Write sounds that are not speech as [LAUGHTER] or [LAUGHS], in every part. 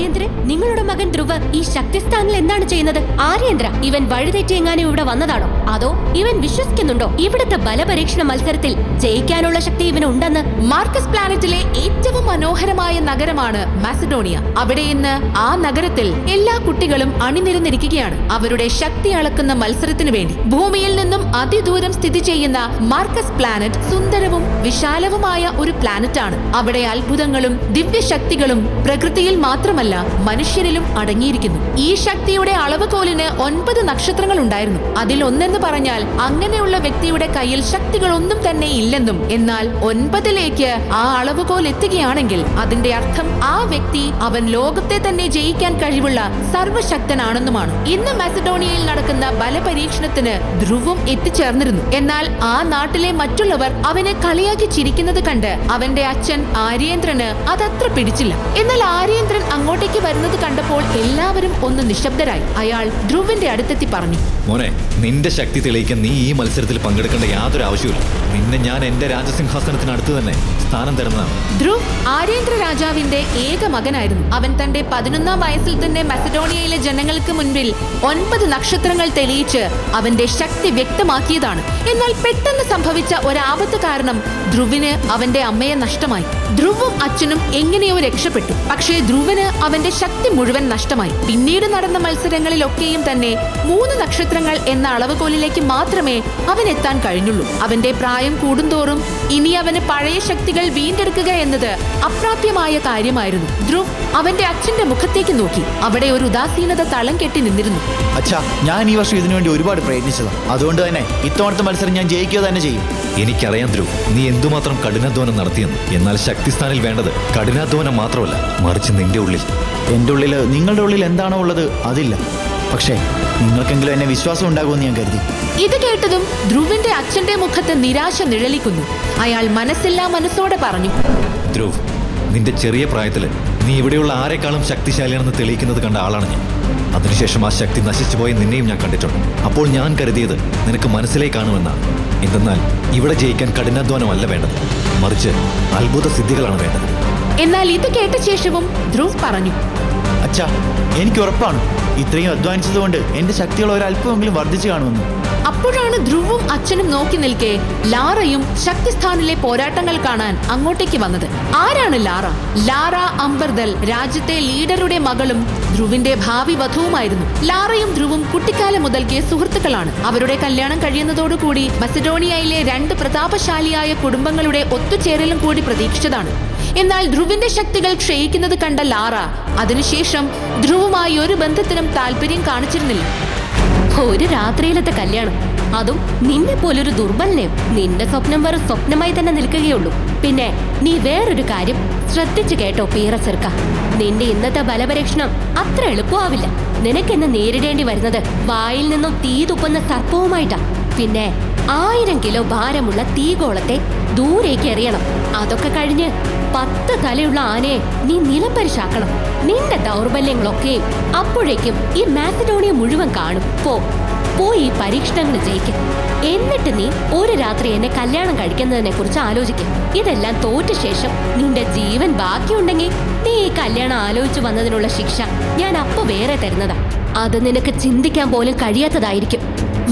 ആര്യേന്ദ്രൻ നിങ്ങളുടെ മകൻ ധ്രുവ് ഈ ശക്തിസ്ഥാനിൽ എന്താണ് ചെയ്യുന്നത്? ആര്യേന്ദ്ര ഇവൻ വഴിതെറ്റി എങ്ങാനും ഇവിടെ വന്നതാണോ? അതോ ഇവൻ വിശ്വസിക്കുന്നുണ്ടോ? ഇവിടുത്തെ ബലപരീക്ഷണ മത്സരത്തിൽ ജയിക്കാനുള്ള ശക്തി ഇവന് ഉണ്ടെന്ന് മാർക്കസ് പ്ലാനറ്റിലെ ഏറ്റവും മനോഹരമായ നഗരമാണ് മാസഡോണിയ. അവിടെ ഇന്ന് ആ നഗരത്തിൽ എല്ലാ കുട്ടികളും അണിനിരന്നിരിക്കുകയാണ്. അവരുടെ ശക്തി അളക്കുന്ന മത്സരത്തിനു വേണ്ടി. ഭൂമിയിൽ നിന്നും അതിദൂരം സ്ഥിതി ചെയ്യുന്ന മാർക്കസ് പ്ലാനറ്റ് സുന്ദരവും വിശാലവുമായ ഒരു പ്ലാനറ്റാണ്. അവിടെ അത്ഭുതങ്ങളും ദിവ്യശക്തികളും പ്രകൃതിയിൽ മാത്രമല്ല മനുഷ്യരിലും അടങ്ങിയിരിക്കുന്നു. ഈ ശക്തിയുടെ അളവുകോലിന് ഒൻപത് നക്ഷത്രങ്ങൾ ഉണ്ടായിരുന്നു അതിൽ ഒന്നെന്ന് പറഞ്ഞാൽ അങ്ങനെയുള്ള വ്യക്തിയുടെ കയ്യിൽ ശക്തികളൊന്നും തന്നെ ഇല്ലെന്നും എന്നാൽ ഒൻപതിലേക്ക് ആ അളവുകോൽ എത്തുകയാണെങ്കിൽ അതിന്റെ അർത്ഥം ആ വ്യക്തി അവൻ ലോകത്തെ തന്നെ ജയിക്കാൻ കഴിവുള്ള സർവശക്തനാണെന്നുമാണ് ഇന്ന് മാസഡോണിയയിൽ നടക്കുന്ന ബലപരീക്ഷണത്തിന് ധ്രുവും എത്തിച്ചേർന്നിരുന്നു. എന്നാൽ ആ നാട്ടിലെ മറ്റുള്ളവർ അവനെ കളിയാക്കി ചിരിക്കുന്നത് കണ്ട് അവന്റെ അച്ഛൻ ആര്യേന്ദ്രന് അതത്ര പിടിച്ചില്ല. എന്നാൽ ആര്യേന്ദ്രൻ അങ്ങോട്ടേക്ക് വരുന്നത് കണ്ടപ്പോൾ എല്ലാവരും ഒന്ന് നിശബ്ദരായി. അയാൾ ധ്രുവിന്റെ അടുത്തെത്തി പറഞ്ഞു. മോനെ നിന്റെ ശക്തി തെളിയിക്കാൻ നീ ഈ മത്സരത്തിൽ പങ്കെടുക്കേണ്ട യാതൊരു ആവശ്യമില്ല നിന്നെ ഞാൻ എന്റെ രാജസിംഹാസനത്തിനടുത്ത് തന്നെ സ്ഥാനം തരുന്നതാണ്. ധ്രുവ് ആര്യേന്ദ്ര രാജാവിന്റെ ഏക മകനായിരുന്നു. അവൻ തന്റെ പതിനൊന്നാം വയസ്സിൽ തന്നെ മെസഡോണിയയിലെ ജനങ്ങൾക്ക് മുൻപിൽ ഒൻപത് നക്ഷത്രങ്ങൾ തെളിയിച്ച് അവന്റെ ശക്തി വ്യക്തമാക്കിയതാണ്. എന്നാൽ പെട്ടെന്ന് സംഭവിച്ച ഒരാപത്ത് കാരണം ധ്രുവിന് അവന്റെ അമ്മയെ നഷ്ടമായി. ധ്രുവും അച്ഛനും എങ്ങനെയോ രക്ഷപ്പെട്ടു. പക്ഷേ ധ്രുവിന് അവന്റെ ശക്തി മുഴുവൻ നഷ്ടമായി. പിന്നീട് നടന്ന മത്സരങ്ങളിലൊക്കെയും തന്നെ മൂന്ന് നക്ഷത്രങ്ങൾ എന്ന അളവുകോലിലേക്ക് മാത്രമേ അവൻ എത്താൻ കഴിഞ്ഞുള്ളൂ. അവന്റെ പ്രായം കൂടുന്തോറും ഇനി അവന് പഴയ ശക്തികൾ വീണ്ടെടുക്കുക എന്നത് അപ്രാപ്യമായ കാര്യമായിരുന്നു. ധ്രുവ് അവന്റെ അച്ഛന്റെ മുഖത്തേക്ക് നോക്കി. അവിടെ ഒരു ഉദാസീനത തളം കെട്ടി നിന്നിരുന്നു. അച്ഛാ ഞാൻ ഈ വർഷം ഇതിനുവേണ്ടി ഒരുപാട് പ്രയത്നിച്ചതാ. അതുകൊണ്ട് തന്നെ ഇത്തവണത്തെ മത്സരം ഞാൻ ജയിക്കുക തന്നെ ചെയ്യും. എനിക്കറിയാം ധ്രുവ്. നീ എന്തുമാത്രം കഠിനാധ്വാനം നടത്തിയെന്ന്. എന്നാൽ ശക്തിസ്ഥാനിൽ വേണ്ടത് കഠിനാധ്വാനം മാത്രമല്ല. മറിച്ച് നിന്റെ ഉള്ളിൽ. എന്റെ ഉള്ളിൽ നിങ്ങളുടെ ഉള്ളിൽ എന്താണോ ഉള്ളത് അതില്ല. പക്ഷേ നിങ്ങൾക്കെങ്കിലും എന്നെ വിശ്വാസം ഉണ്ടാകുമെന്ന് ഞാൻ കരുതി. ഇത് കേട്ടതും ധ്രുവിന്റെ അച്ഛന്റെ മുഖത്ത് നിരാശ നിഴലിക്കുന്നു. അയാൾ മനസ്സില്ലാ മനസ്സോടെ പറഞ്ഞു. ധ്രുവ് നിന്റെ ചെറിയ പ്രായത്തിൽ നീ ഇവിടെയുള്ള ആരെക്കാളും ശക്തിശാലിയാണെന്ന് തെളിയിക്കുന്നത് കണ്ട ആളാണ് ഞാൻ. അതിനുശേഷം ആ ശക്തി നശിച്ചുപോയ നിന്നെയും ഞാൻ കണ്ടിട്ടുണ്ട്. അപ്പോൾ ഞാൻ കരുതിയത് നിനക്ക് മനസ്സിലേക്കാണുമെന്നാണ് എന്തെന്നാൽ ഇവിടെ ജയിക്കാൻ കഠിനാധ്വാനമല്ല വേണ്ടത്. മറിച്ച് അത്ഭുത സിദ്ധികളാണ് വേണ്ടത്. എന്നാൽ ഇത് കേട്ട ശേഷവും ധ്രുവ് പറഞ്ഞു. അച്ഛാ എനിക്ക് ഉറപ്പാണ്. ഇത്രയും അധ്വാനിച്ചതുകൊണ്ട് എന്റെ ശക്തികൾ ഒരല്പമെങ്കിലും വർദ്ധിച്ചു കാണുമെന്ന്. അപ്പോഴാണ് ധ്രുവും അച്ഛനും നോക്കി നിൽക്കെ ലാറയും ശക്തിസ്ഥാനിലെ പോരാട്ടങ്ങൾ കാണാൻ അങ്ങോട്ടേക്ക് വന്നത്. ആരാണ് ലാറ? ലാറ അംബർദൽ രാജ്യത്തെ ലീഡറുടെ മകളും ധ്രുവിന്റെ ഭാവി വധുവുമായിരുന്നു. ലാറയും ധ്രുവും കുട്ടിക്കാലം മുതൽക്കേ സുഹൃത്തുക്കളാണ്. അവരുടെ കല്യാണം കഴിയുന്നതോടുകൂടി മസിഡോണിയയിലെ രണ്ട് പ്രതാപശാലിയായ കുടുംബങ്ങളുടെ ഒത്തുചേരലും കൂടി പ്രതീക്ഷിച്ചതാണ്. എന്നാൽ ധ്രുവിന്റെ ശക്തികൾ ക്ഷയിക്കുന്നത് കണ്ട ലാറ അതിനുശേഷം ധ്രുവുമായി ഒരു ബന്ധത്തിനും താല്പര്യം കാണിച്ചിരുന്നില്ല. ഒരു രാത്രിയിലത്തെ കല്യാണം. അതും നിന്നെ പോലൊരു ദുർബലനെയും നിന്റെ സ്വപ്നം വെറും സ്വപ്നമായി തന്നെ നിൽക്കുകയുള്ളൂ. പിന്നെ നീ വേറൊരു കാര്യം ശ്രദ്ധിച്ചു കേട്ടോ പീറസെർക്ക നിന്റെ ഇന്നത്തെ ബലപരീക്ഷണം അത്ര എളുപ്പമാവില്ല. നിനക്കെന്നെ നേരിടേണ്ടി വരുന്നത് വായിൽ നിന്നും തീ തുപ്പുന്ന സർപ്പവുമായിട്ടാ. പിന്നെ ആയിരം കിലോ ഭാരമുള്ള തീഗോളത്തെ ദൂരേക്ക് എറിയണം. അതൊക്കെ കഴിഞ്ഞ് പത്ത് തലയുള്ള ആനയെ നീ നിലപ്പരിശാക്കണം നിന്റെ ദൗർബല്യങ്ങളൊക്കെയും അപ്പോഴേക്കും ഈ മാസഡോണിയ മുഴുവൻ കാണും. പോ. പോയി ഈ പരീക്ഷണങ്ങൾ ജയിക്കും. എന്നിട്ട് നീ ഒരു രാത്രി എന്നെ കല്യാണം കഴിക്കുന്നതിനെ കുറിച്ച് ആലോചിക്കും. ഇതെല്ലാം തോറ്റ ശേഷം നിന്റെ ജീവൻ ബാക്കിയുണ്ടെങ്കിൽ നീ ഈ കല്യാണം ആലോചിച്ചു വന്നതിനുള്ള ശിക്ഷ ഞാൻ അപ്പൊ വേറെ തരുന്നതാ. അത് നിനക്ക് ചിന്തിക്കാൻ പോലും കഴിയാത്തതായിരിക്കും.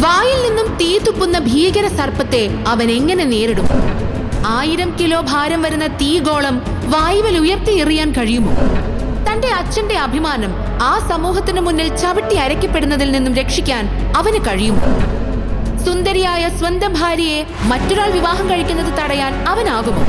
വായിൽ നിന്നും തീ തുപ്പുന്ന ഭീകര സർപ്പത്തെ അവൻ എങ്ങനെ നേരിടും? ആയിരം കിലോ ഭാരം വരുന്ന തീഗോളം വായുവിൽ ഉയർത്തി എറിയാൻ കഴിയുമോ? തന്റെ അച്ഛന്റെ അഭിമാനം ആ സമൂഹത്തിന് മുന്നിൽ ചവിട്ടി അരയ്ക്കപ്പെടുന്നതിൽ നിന്നും രക്ഷിക്കാൻ അവന് കഴിയും. സുന്ദരിയായ സ്വന്തം ഭാര്യയെ മറ്റൊരാൾ വിവാഹം കഴിക്കുന്നത് തടയാൻ അവനാകുമോ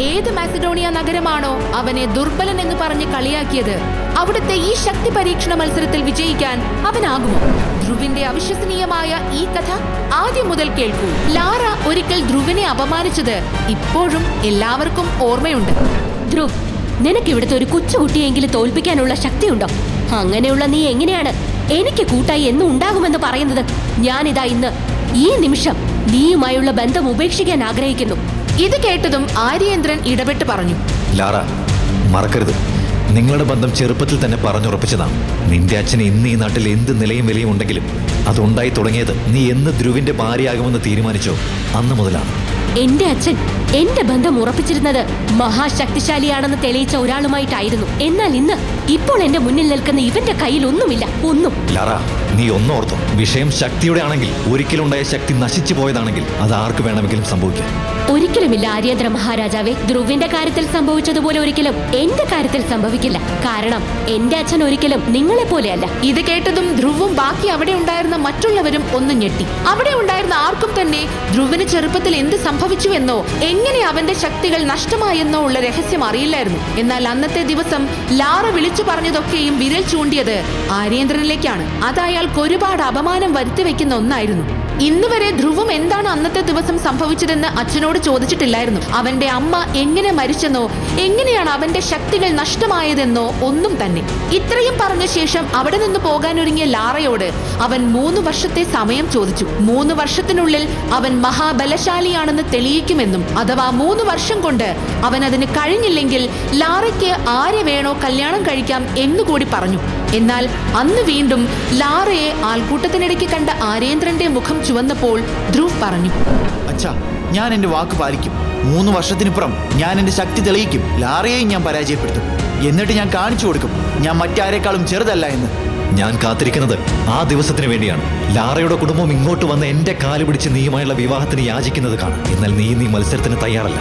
ഏത് മാസിഡോണിയ നഗരമാണോ അവനെ ദുർബലൻ എന്ന് പറഞ്ഞ് കളിയാക്കിയത് അവിടുത്തെ ഈ ശക്തി പരീക്ഷണ മത്സരത്തിൽ വിജയിക്കാൻ അവനാകുമോ ധ്രുവിന്റെ അവിശ്വസനീയമായ ഈ കഥ ആദ്യം മുതൽ കേൾക്കൂ. ലാറ ഒരിക്കൽ ധ്രുവിനെ അപമാനിച്ചത് ഇപ്പോഴും എല്ലാവർക്കും ഓർമ്മയുണ്ട്. ധ്രുവ് നിനക്ക് ഇവിടുത്തെ ഒരു കൊച്ചുകുട്ടിയെങ്കിലും തോൽപ്പിക്കാനുള്ള ശക്തിയുണ്ടോ? അങ്ങനെയുള്ള നീ എങ്ങനെയാണ് എനിക്ക് കൂട്ടായി എന്നും ഉണ്ടാകുമെന്ന് പറയുന്നത്? ഞാനിതാ ഇന്ന് ഈ നിമിഷം നീയുമായുള്ള ബന്ധം ഉപേക്ഷിക്കാൻ ആഗ്രഹിക്കുന്നു. ഇത് കേട്ടതും ആര്യേന്ദ്രൻ ഇടപെട്ട് പറഞ്ഞു. ലാറ മറക്കരുത്. നിങ്ങളുടെ ബന്ധം ചെറുപ്പത്തിൽ തന്നെ പറഞ്ഞുറപ്പിച്ചതാണ് നിന്റെ അച്ഛന് ഇന്ന് ഈ നാട്ടിൽ എന്ത് നിലയും വിലയും ഉണ്ടെങ്കിലും അതുണ്ടായി തുടങ്ങിയത് നീ എന്ന് ധ്രുവിന്റെ ഭാര്യയാകുമെന്ന് തീരുമാനിച്ചോ? അന്ന് മുതലാണ്. എന്റെ അച്ഛൻ എന്റെ ബന്ധം ഉറപ്പിച്ചിരുന്നത് മഹാശക്തിശാലിയാണെന്ന് തെളിയിച്ച ഒരാളുമായിട്ടായിരുന്നു. എന്നാൽ ഇന്ന് ഇപ്പോൾ എന്റെ മുന്നിൽ നിൽക്കുന്ന ഇവന്റെ കയ്യിൽ ഒന്നുമില്ല. ഒന്നും. ലറ നീ ഒന്നോർത്തു വിഷയം ശക്തിയുടെ ആണെങ്കിൽ ഒരിക്കലുണ്ടായ ശക്തി നശിച്ചു പോയതാണെങ്കിൽ അത് ആർക്ക് വേണമെങ്കിലും സംഭവിക്കാം. ഒരിക്കലുമില്ല ആര്യേന്ദ്ര മഹാരാജാവെ. ധ്രുവിന്റെ കാര്യത്തിൽ സംഭവിച്ചതുപോലെ ഒരിക്കലും എന്റെ കാര്യത്തിൽ സംഭവിക്കില്ല. കാരണം എന്റെ അച്ഛൻ ഒരിക്കലും നിങ്ങളെ പോലെയല്ല. ഇത് കേട്ടതും ധ്രുവും ബാക്കി അവിടെ ഉണ്ടായിരുന്ന മറ്റുള്ളവരും ഒന്ന് ഞെട്ടി. അവിടെ ഉണ്ടായിരുന്ന ആർക്കും തന്നെ ധ്രുവിന് ചെറുപ്പത്തിൽ എന്ത് സംഭവിച്ചുവെന്നോ എങ്ങനെ അവന്റെ ശക്തികൾ നഷ്ടമായെന്നോ ഉള്ള രഹസ്യം അറിയില്ലായിരുന്നു. എന്നാൽ അന്നത്തെ ദിവസം ലാറ വിളിച്ചു പറഞ്ഞതൊക്കെയും വിരൽ ചൂണ്ടിയത് ആര്യേന്ദ്രനിലേക്കാണ്. അത് അയാൾക്ക് ഒരുപാട് അപമാനം വരുത്തി വെക്കുന്ന ഒന്നായിരുന്നു. ഇന്ന് വരെ ധ്രുവം എന്താണ് അന്നത്തെ ദിവസം സംഭവിച്ചതെന്ന് അച്ഛനോട് ചോദിച്ചിട്ടില്ലായിരുന്നു. അവന്റെ അമ്മ എങ്ങനെ മരിച്ചെന്നോ എങ്ങനെയാണ് അവന്റെ ശക്തികൾ നഷ്ടമായതെന്നോ ഒന്നും തന്നെ. ഇത്രയും പറഞ്ഞ ശേഷം അവിടെ നിന്ന് പോകാനൊരുങ്ങിയ ലാറയോട് അവൻ മൂന്ന് വർഷത്തെ സമയം ചോദിച്ചു. മൂന്ന് വർഷത്തിനുള്ളിൽ അവൻ മഹാബലശാലിയാണെന്ന് തെളിയിക്കുമെന്നും അഥവാ മൂന്ന് വർഷം കൊണ്ട് അവൻ അതിന് കഴിഞ്ഞില്ലെങ്കിൽ ലാറയ്ക്ക് ആരെ വേണോ കല്യാണം കഴിക്കാം എന്നുകൂടി പറഞ്ഞു. എന്നാൽ അന്ന് വീണ്ടും ലാറയെ ആൾക്കൂട്ടത്തിനിടയ്ക്ക് കണ്ട ആരേന്ദ്രന്റെ മുഖം ചുവന്നപ്പോൾ ധ്രുവ് പറഞ്ഞു. അച്ഛാ ഞാൻ എന്റെ വാക്ക് പാലിക്കും. മൂന്ന് വർഷത്തിനിപ്പുറം ഞാൻ എന്റെ ശക്തി തെളിയിക്കും. ലാറയെയും ഞാൻ പരാജയപ്പെടുത്തും. എന്നിട്ട് ഞാൻ കാണിച്ചു കൊടുക്കും. ഞാൻ മറ്റാരേക്കാളും ചെറുതല്ല എന്ന്. ഞാൻ കാത്തിരിക്കുന്നത് ആ ദിവസത്തിന് വേണ്ടിയാണ്. ലാറയുടെ കുടുംബം ഇങ്ങോട്ട് വന്ന് എന്റെ കാൽ പിടിച്ച് നീയുമായുള്ള വിവാഹത്തിന് യാചിക്കുന്നത് കാണാം എന്നാൽ നീ നീ മത്സരത്തിന് തയ്യാറല്ല.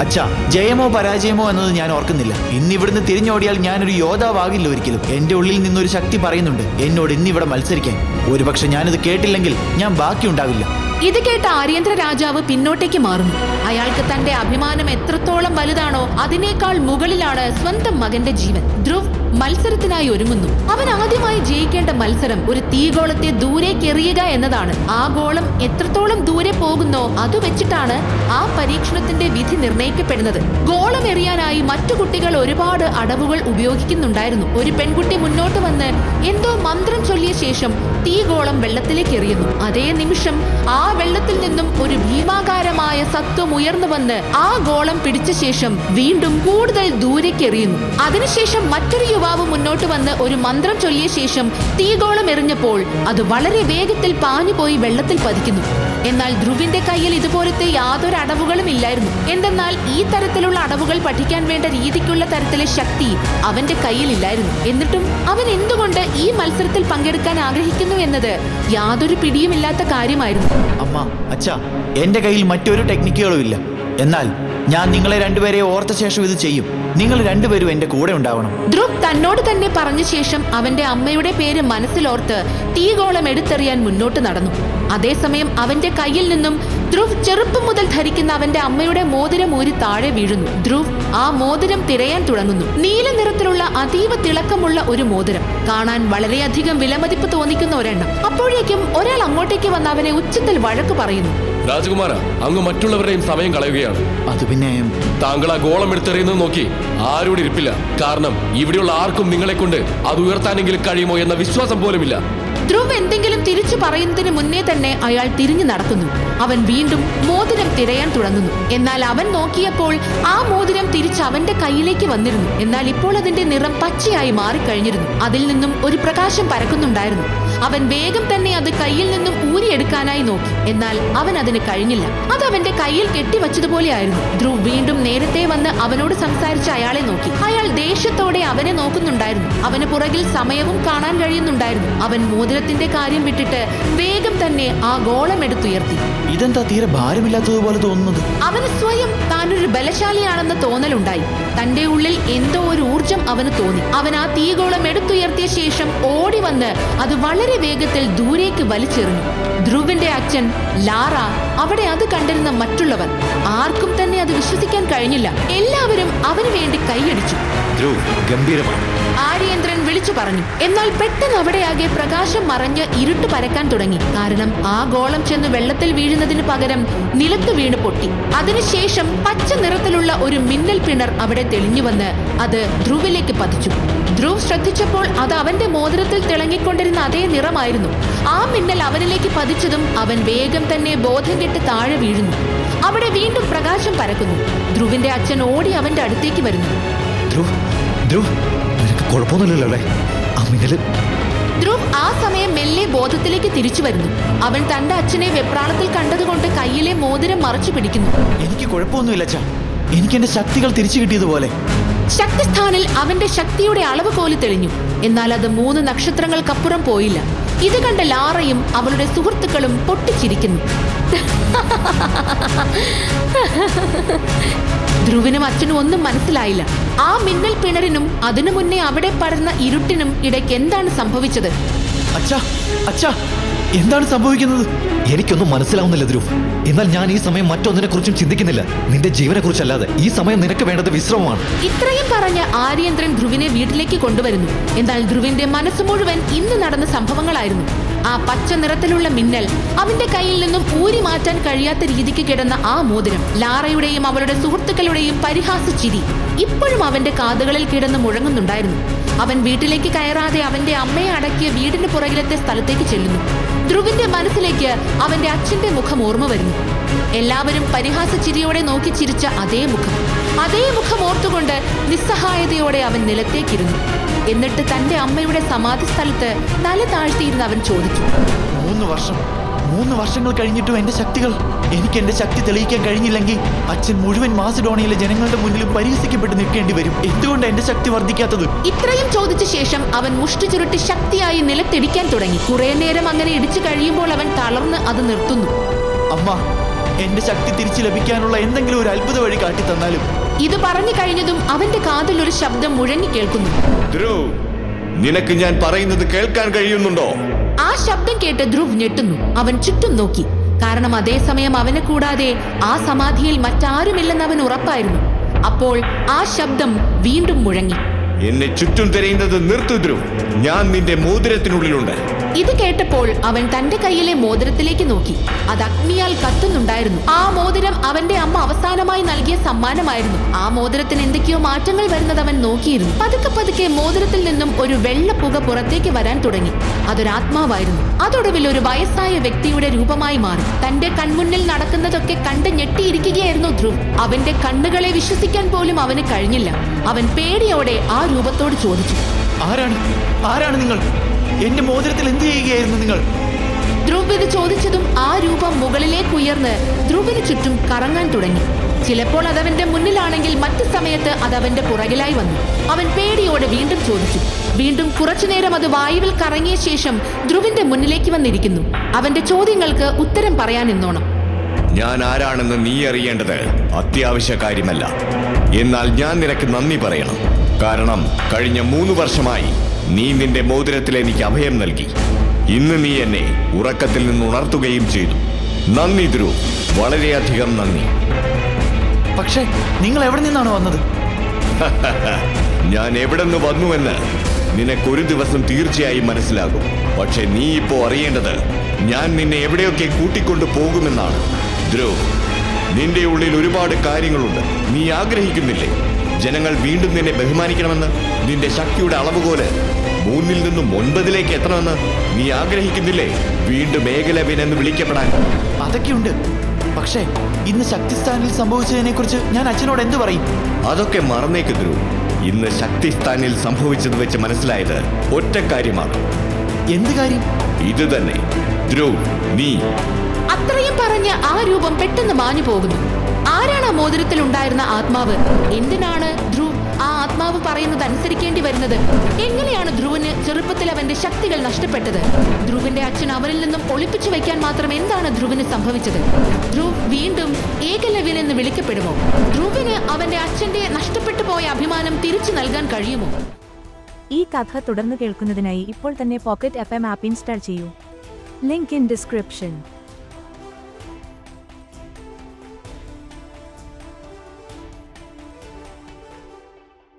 അച്ഛാ ജയമോ പരാജയമോ എന്നത് ഞാൻ ഓർക്കുന്നില്ല. ഇന്ന് ഇവിടുന്ന് തിരിഞ്ഞോടിയാൽ ഞാനൊരു യോദ്ധാവാകില്ല ഒരിക്കലും. എന്റെ ഉള്ളിൽ നിന്നൊരു ശക്തി പറയുന്നുണ്ട്. എന്നോട് ഇന്നിവിടെ മത്സരിക്കാൻ. ഒരുപക്ഷെ ഞാനിത് കേട്ടില്ലെങ്കിൽ ഞാൻ ബാക്കിയുണ്ടാവില്ല. ഇത് കേട്ട ആര്യന്ത്ര രാജാവ് പിന്നോട്ടേക്ക് മാറുന്നു. അയാൾക്ക് തന്റെ അഭിമാനം എത്രത്തോളം വലുതാണോ അതിനേക്കാൾ മുകളിലാണ് സ്വന്തം മകന്റെ ജീവൻ. ധ്രുവ് മത്സരത്തിനായി ഒരുങ്ങുന്നു. അവൻ ആദ്യമായി ജയിക്കേണ്ട മത്സരം ഒരു തീഗോളത്തെ ദൂരേക്ക് എറിയുക എന്നതാണ്. ആ ഗോളം എത്രത്തോളം ദൂരെ പോകുന്നോ അത് വെച്ചിട്ടാണ് ആ പരീക്ഷണത്തിന്റെ വിധി നിർണയിക്കപ്പെടുന്നത് ഗോളം എറിയാനായി മറ്റു കുട്ടികൾ ഒരുപാട് അടവുകൾ ഉപയോഗിക്കുന്നുണ്ടായിരുന്നു. ഒരു പെൺകുട്ടി മുന്നോട്ട് വന്ന് എന്തോ മന്ത്രം ചൊല്ലിയ ശേഷം തീഗോളം വെള്ളത്തിലേക്ക് എറിയുന്നു. അതേ നിമിഷം ആ വെള്ളത്തിൽ നിന്നും ഒരു ഭീമാകാരമായ സത്വം ഉയർന്നു വന്ന് ആ ഗോളം പിടിച്ച ശേഷം വീണ്ടും കൂടുതൽ ദൂരേക്ക് എറിയുന്നു. അതിനുശേഷം മറ്റൊരു യുവാവ് മുന്നോട്ട് വന്ന് ഒരു മന്ത്രം ചൊല്ലിയ ശേഷം തീഗോളം എറിഞ്ഞപ്പോൾ അത് വളരെ വേഗത്തിൽ പാഞ്ഞുപോയി വെള്ളത്തിൽ പതിക്കുന്നു. എന്നാൽ ധ്രുവിന്റെ കയ്യിൽ ഇതുപോലത്തെ യാതൊരു അടവുകളും ഇല്ലായിരുന്നു. എന്തെന്നാൽ ഈ തരത്തിലുള്ള അടവുകൾ പഠിക്കാൻ വേണ്ട രീതിക്കുള്ള തരത്തിലെ ശക്തി അവന്റെ കയ്യിൽ ഇല്ലായിരുന്നു. എന്നിട്ടും അവൻ എന്തുകൊണ്ട് ഈ മത്സരത്തിൽ പങ്കെടുക്കാൻ ആഗ്രഹിക്കുന്നു എന്നത് യാതൊരു പിടിയുമില്ലാത്ത കാര്യമായിരുന്നു. അമ്മ അച്ഛാ എന്റെ കയ്യിൽ മറ്റൊരു ടെക്നിക്കുകളും ഇല്ല. എന്നാൽ ഞാൻ നിങ്ങളെ രണ്ടുപേരെ ഓർത്ത ശേഷം ഇത് ചെയ്യും. നിങ്ങൾ രണ്ടുപേരും എന്റെ കൂടെ ഉണ്ടാവണം. ധ്രുവ് തന്നോട് തന്നെ പറഞ്ഞ ശേഷം അവന്റെ അമ്മയുടെ പേര് മനസ്സിലോർത്ത് തീഗോളം എടുത്തെറിയാൻ മുന്നോട്ട് നടന്നു. അതേസമയം അവന്റെ കയ്യിൽ നിന്നും ധ്രുവ് ചെറുപ്പം മുതൽ ധരിക്കുന്ന അവന്റെ അമ്മയുടെ മോതിരം ഊരി താഴെ വീഴുന്നു. ധ്രുവ് ആ മോതിരം തിരയാൻ തുടങ്ങുന്നു. നീല നിറത്തിലുള്ള അതീവ തിളക്കമുള്ള ഒരു മോതിരം. കാണാൻ വളരെയധികം വിലമതിപ്പ് തോന്നിക്കുന്ന ഒരെണ്ണം. അപ്പോഴേക്കും ഒരാൾ അങ്ങോട്ടേക്ക് വന്ന് അവനെ ഉച്ചത്തിൽ വഴക്ക് പറയുന്നു. രാജകുമാര അങ്ങ് മറ്റുള്ളവരുടെയും സമയം കളയുകയാണ്. അത് പിന്നെ താങ്കൾ ആ ഗോളം എടുത്തെറിയുന്നത് നോക്കി ആരോട് ഇരിപ്പില്ല. കാരണം ഇവിടെയുള്ള ആർക്കും നിങ്ങളെ കൊണ്ട് അത് ഉയർത്താനെങ്കിലും കഴിയുമോ എന്ന വിശ്വാസം പോലുമില്ല. ധ്രുവ് എന്തെങ്കിലും തിരിച്ചു പറയുന്നതിന് മുന്നേ തന്നെ അയാൾ തിരിഞ്ഞു നടക്കുന്നു. അവൻ വീണ്ടും മോതിരം തിരയാൻ തുടങ്ങുന്നു. എന്നാൽ അവൻ നോക്കിയപ്പോൾ ആ മോതിരം തിരിച്ച് അവന്റെ കയ്യിലേക്ക് വന്നിരുന്നു. എന്നാൽ ഇപ്പോൾ അതിന്റെ നിറം പച്ചയായി മാറിക്കഴിഞ്ഞിരുന്നു. അതിൽ നിന്നും ഒരു പ്രകാശം പരക്കുന്നുണ്ടായിരുന്നു. അവൻ വേഗം തന്നെ അത് കയ്യിൽ നിന്നും ഊരിയെടുക്കാനായി നോക്കി. എന്നാൽ അവൻ അതിന് കഴിഞ്ഞില്ല. അത് അവന്റെ കയ്യിൽ കെട്ടിവച്ചതുപോലെയായിരുന്നു. ധ്രുവ് വീണ്ടും നേരത്തെ വന്ന് അവനോട് സംസാരിച്ച അയാളെ നോക്കി. അയാൾ ദേഷ്യത്തോടെ അവനെ നോക്കുന്നുണ്ടായിരുന്നു. അവന് പുറകിൽ സമയവും കാണാൻ കഴിയുന്നുണ്ടായിരുന്നു. അവൻ മോതിരത്തിന്റെ കാര്യം വിട്ടിട്ട് വേഗം തന്നെ ആ ഗോളം എടുത്തുയർത്തി. ഇതെന്താ തീരെ ഭാരമില്ലാത്തതുപോലെ തോന്നുന്നത്? അവന് സ്വയം താനൊരു ബലശാലിയാണെന്ന് തോന്നലുണ്ടായി. തന്റെ ഉള്ളിൽ എന്തോ ഒരു ഊർജം അവന് തോന്നി. അവൻ ആ തീഗോളം എടുത്തുയർത്തിയ ശേഷം ഓടി വന്ന് അത് വളരെ വേഗത്തിൽ ദൂരേക്ക് വലിച്ചെറിഞ്ഞു. ധ്രുവിന്റെ അച്ഛൻ ലാറ അവിടെ അത് കണ്ടിരുന്ന മറ്റുള്ളവർ. ആർക്കും തന്നെ അത് വിശ്വസിക്കാൻ കഴിഞ്ഞില്ല. എല്ലാവരും അവന് വേണ്ടി കൈയടിച്ചു. ധ്രുവ് ഗംഭീരമാണ്? ആര്യേന്ദ്രൻ വിളിച്ചു പറഞ്ഞു. എന്നാൽ പെട്ടെന്ന് അവിടെയാകെ പ്രകാശം മറഞ്ഞ് ഇരുട്ട് പരക്കാൻ തുടങ്ങി. കാരണം ആ ഗോളം ചെന്ന് വെള്ളത്തിൽ വീഴുന്നതിന് പകരം നിലത്ത് വീണ് പൊട്ടി. അതിനുശേഷം പച്ച നിറത്തിലുള്ള ഒരു മിന്നൽ പിണർ അവിടെ തെളിഞ്ഞു വന്ന് അത് ധ്രുവിലേക്ക് പതിച്ചു. ധ്രുവ് ശ്രദ്ധിച്ചപ്പോൾ അത് അവന്റെ മോതിരത്തിൽ തിളങ്ങിക്കൊണ്ടിരുന്ന അതേ നിറമായിരുന്നു. ആ മിന്നൽ അവനിലേക്ക് പതിച്ചതും അവൻ വേഗം തന്നെ ബോധം കെട്ട് താഴെ വീഴുന്നു. അവിടെ വീണ്ടും പ്രകാശം പരക്കുന്നു. ധ്രുവിന്റെ അച്ഛൻ ഓടി അവന്റെ അടുത്തേക്ക് വരുന്നു. ധ്രുവ് ധ്രുവ് കുഴപ്പമൊന്നുമില്ലല്ലോ ആ മിന്നൽ. ധ്രുവ് ആ സമയം മെല്ലെ ബോധത്തിലേക്ക് തിരിച്ചു വരുന്നു. അവൻ തന്റെ അച്ഛനെ വെപ്രാളത്തിൽ കണ്ടതുകൊണ്ട് കയ്യിലെ മോതിരം മറച്ചു പിടിക്കുന്നു. എനിക്ക് കുഴപ്പമൊന്നുമില്ല അച്ഛാ. എനിക്ക് എന്റെ ശക്തികൾ തിരിച്ചു കിട്ടിയതുപോലെ. ശക്തിസ്ഥാനിൽ അവന്റെ ശക്തിയുടെ അളവ് പോലെ തെളിഞ്ഞു. എന്നാൽ അത് മൂന്ന് നക്ഷത്രങ്ങൾക്കപ്പുറം പോയില്ല. ഇത് കണ്ട ലാറയും അവളുടെ സുഹൃത്തുക്കളും പൊട്ടിച്ചിരിക്കുന്നു. ധ്രുവിനും അച്ഛനും ഒന്നും മനസ്സിലായില്ല. ആ മിന്നൽ പിണറിനും അതിനു മുന്നേ അവിടെ പടർന്ന ഇരുട്ടിനും ഇടയ്ക്ക് എന്താണ് സംഭവിച്ചത്? അച്ഛാ അച്ഛാ എന്താണ് സംഭവിക്കുന്നത്? എനിക്കൊന്നും മനസ്സിലാവുന്നില്ല ധ്രുവ്. എന്നാൽ ഞാൻ ഈ സമയം മറ്റൊന്നിനെ കുറിച്ചും ചിന്തിക്കുന്നില്ല. നിന്റെ ജീവനെ കുറിച്ചല്ലാതെ ഈ സമയം നിനക്ക് വേണ്ടത് വിശ്രമമാണ്. ഇത്രയും പറഞ്ഞ ആര്യന്ത്രൻ ധ്രുവിനെ വീട്ടിലേക്ക് കൊണ്ടുവരുന്നു. എന്നാൽ ധ്രുവിന്റെ മനസ്സ് മുഴുവൻ ഇന്ന് നടന്ന സംഭവങ്ങളായിരുന്നു. ആ പച്ച നിറത്തിലുള്ള മിന്നൽ അവന്റെ കയ്യിൽ നിന്നും ഊരി മാറ്റാൻ കഴിയാത്ത രീതിക്ക് കിടന്ന ആ മോതിരം ലാറയുടെയും അവളുടെ സുഹൃത്തുക്കളുടെയും പരിഹാസ ചിരി ഇപ്പോഴും അവന്റെ കാതുകളിൽ കിടന്ന് മുഴങ്ങുന്നുണ്ടായിരുന്നു. അവൻ വീട്ടിലേക്ക് കയറാതെ അവന്റെ അമ്മയെ അടക്കിയ വീടിന് പുറകിലത്തെ സ്ഥലത്തേക്ക് ചെല്ലുന്നു. ധ്രുവിന്റെ മനസ്സിലേക്ക് അവന്റെ അച്ഛന്റെ മുഖം ഓർമ്മ വരുന്നു. എല്ലാവരും പരിഹാസ ചിരിയോടെ നോക്കി ചിരിച്ച അതേ മുഖം. അതേ മുഖം ഓർത്തുകൊണ്ട് നിസ്സഹായതയോടെ അവൻ നിലത്തേക്കിരുന്നു. എന്നിട്ട് തന്റെ അമ്മയുടെ സമാധി സ്ഥലത്ത് തല താഴ്ത്തിയിരുന്ന് അവൻ ചോദിച്ചു. മൂന്ന് വർഷം. മൂന്ന് വർഷങ്ങൾ കഴിഞ്ഞിട്ടും എന്റെ ശക്തികൾ. എനിക്ക് എന്റെ ശക്തി തെളിയിക്കാൻ കഴിഞ്ഞില്ലെങ്കിൽ അച്ഛൻ മുഴുവൻ മാസിഡോണിയയിലെ ജനങ്ങളുടെ മുന്നിലും പരിഹസിക്കപ്പെട്ട് നിൽക്കേണ്ടി വരും. എന്തുകൊണ്ട് എന്റെ ശക്തി വർദ്ധിക്കാത്തത്? ഇത്രയും ചോദിച്ച ശേഷം അവൻ മുഷ്ടി ചുരുട്ടി ശക്തിയായി നിലത്തിടിക്കാൻ തുടങ്ങി. കുറെ നേരം അങ്ങനെ ഇടിച്ചു കഴിയുമ്പോൾ അവൻ തളർന്ന് അത് നിർത്തുന്നു. അമ്മ എന്റെ ശക്തി തിരിച്ചു ലഭിക്കാനുള്ള എന്തെങ്കിലും ഒരു അത്ഭുത വഴി കാട്ടി തന്നാലും ഇത് പറഞ്ഞു കഴിഞ്ഞതും അവന്റെ കാതിൽ ഒരു ശബ്ദം മുഴങ്ങി കേൾക്കുന്നു. ധ്രുവ് നിനക്ക് ഞാൻ പറയുന്നത് കേൾക്കാൻ കഴിയുന്നുണ്ടോ? ആ ശബ്ദം കേട്ട് ധ്രുവ് ഞെട്ടുന്നു. അവൻ ചുറ്റും നോക്കി. കാരണം അതേസമയം അവനെ കൂടാതെ ആ സമാധിയിൽ മറ്റാരുമില്ലെന്ന് അവൻ ഉറപ്പായിരുന്നു. അപ്പോൾ ആ ശബ്ദം വീണ്ടും മുഴങ്ങി. എന്നെ ചുറ്റും തിരയുന്നത് നിർത്തു ധ്രുവ്. ഞാൻ നിന്റെ മോതിരത്തിനുള്ളിലുണ്ട്. ഇത് കേട്ടപ്പോൾ അവൻ തന്റെ കയ്യിലെ മോതിരത്തിലേക്ക് നോക്കി. അത് അഗ്നിയാൽ കത്തുന്നുണ്ടായിരുന്നു. ആ മോതിരം അവന്റെ അമ്മ അവസാനമായി നൽകിയ സമ്മാനമായിരുന്നു. ആ മോതിരത്തിന് എന്തൊക്കെയോ മാറ്റങ്ങൾ വരുന്നത് അവൻ നോക്കിയിരുന്നു. പതുക്കെ പതുക്കെ മോതിരത്തിൽ നിന്നും ഒരു വെള്ള പുക പുറത്തേക്ക് വരാൻ തുടങ്ങി. അതൊരാത്മാവായിരുന്നു അതൊടുവിൽ ഒരു വയസ്സായ വ്യക്തിയുടെ രൂപമായി മാറി. തന്റെ കൺമുന്നിൽ നടക്കുന്നതൊക്കെ കണ്ട് ഞെട്ടിയിരിക്കുകയായിരുന്നു ധ്രുവ്. അവന്റെ കണ്ണുകളെ വിശ്വസിക്കാൻ പോലും അവന് കഴിഞ്ഞില്ല. അവൻ പേടിയോടെ ആ രൂപത്തോട് ചോദിച്ചു. ആരാണ്? ആരാണ് നിങ്ങൾ? എന്റെ മോതിരത്തിൽ എന്ത് ചെയ്യുകയായിരുന്നു നിങ്ങൾ? ധ്രുവ് ഇത് ചോദിച്ചതും ആ രൂപം മുകളിലേക്ക് ഉയർന്ന് ധ്രുവിന് ചുറ്റും കറങ്ങാൻ തുടങ്ങി. ചിലപ്പോൾ അതവന്റെ മുന്നിലാണെങ്കിൽ മറ്റു സമയത്ത് അത് അവന്റെ പുറകിലായി വന്നു. അവൻ പേടിയോടെ വീണ്ടും ചോദിച്ചു. വീണ്ടും കുറച്ചുനേരം അത് വായുവിൽ കറങ്ങിയ ശേഷം ധ്രുവിന്റെ മുന്നിലേക്ക് വന്നിരിക്കുന്നു. അവന്റെ ചോദ്യങ്ങൾക്ക് ഉത്തരം പറയാൻ എന്നോണം ഞാൻ ആരാണെന്ന് നീ അറിയേണ്ടത് അത്യാവശ്യ കാര്യമല്ല. എന്നാൽ ഞാൻ നിനക്ക് നന്ദി പറയണം. കാരണം കഴിഞ്ഞ മൂന്ന് വർഷമായി നീ നിന്റെ മോതിരത്തിൽ എനിക്ക് അഭയം നൽകി. ഇന്ന് നീ എന്നെ ഉറക്കത്തിൽ നിന്ന് ഉണർത്തുകയും ചെയ്തു. നന്ദി ധ്രുവ്. വളരെയധികം നന്ദി. പക്ഷേ നിങ്ങൾ എവിടെ നിന്നാണ് വന്നത്? [LAUGHS] ഞാൻ എവിടെ നിന്ന് വന്നുവെന്ന് നിനക്കൊരു ദിവസം തീർച്ചയായും മനസ്സിലാകും. പക്ഷെ നീ ഇപ്പോ അറിയേണ്ടത് ഞാൻ നിന്നെ എവിടെയൊക്കെ കൂട്ടിക്കൊണ്ടു പോകുമെന്നാണ്. ധ്രുവ് നിന്റെ ഉള്ളിൽ ഒരുപാട് കാര്യങ്ങളുണ്ട്. നീ ആഗ്രഹിക്കുന്നില്ലേ? ജനങ്ങൾ വീണ്ടും നിന്നെ ബഹുമാനിക്കണമെന്ന് നിന്റെ ശക്തിയുടെ അളവുകോൽ മൂന്നിൽ നിന്നും ഒൻപതിലേക്ക് എത്തണമെന്ന് നീ ആഗ്രഹിക്കുന്നില്ലേ? വീണ്ടും മേഖലവിൻ എന്ന് വിളിക്കപ്പെടാൻ. അതൊക്കെയുണ്ട്. പക്ഷേ ഇന്ന് ശക്തിസ്ഥാനിൽ സംഭവിച്ചതിനെ കുറിച്ച് ഞാൻ അച്ഛനോട് എന്ത് പറയും? അതൊക്കെ മറന്നേക്ക് ധ്രു ഇന്ന് ശക്തിസ്ഥാനിൽ സംഭവിച്ചത് വെച്ച് മനസ്സിലായത് ഒറ്റ കാര്യമാണ്. എന്ത് കാര്യം? ഇത് തന്നെ. ധ്രുവ് നീ. അത്രയും പറഞ്ഞ ആ രൂപം പെട്ടെന്ന് മാഞ്ഞു പോകുന്നു ആരാണ് ആ മോതിരത്തിൽ ഉണ്ടായിരുന്ന ആത്മാവ്? എന്തിനാണ് ധ്രുവ് ആ ആത്മാവ് പറയുന്നത് അനുസരിക്കേണ്ടി വരുന്നത്? എങ്ങനെയാണ് ധ്രുവിന് ചെറുപ്പത്തിൽ അവന്റെ ശക്തികൾ നഷ്ടപ്പെട്ടത്? ധ്രുവിന്റെ അച്ഛൻ അവരിൽ നിന്നും ഒളിപ്പിച്ചു വെക്കാൻ മാത്രം എന്താണ് ധ്രുവിന് സംഭവിച്ചത്? ധ്രുവ് വീണ്ടും ഏകലവ്യൻ എന്ന് വിളിക്കപ്പെടുമോ? ധ്രുവിന് അവന്റെ അച്ഛന്റെ നഷ്ടപ്പെട്ടു പോയ അഭിമാനം തിരിച്ചു നൽകാൻ കഴിയുമോ? ഈ കഥ തുടർന്ന് കേൾക്കുന്നതിനായി ഇപ്പോൾ തന്നെ pocket F M app install ചെയ്യൂ. Link in description.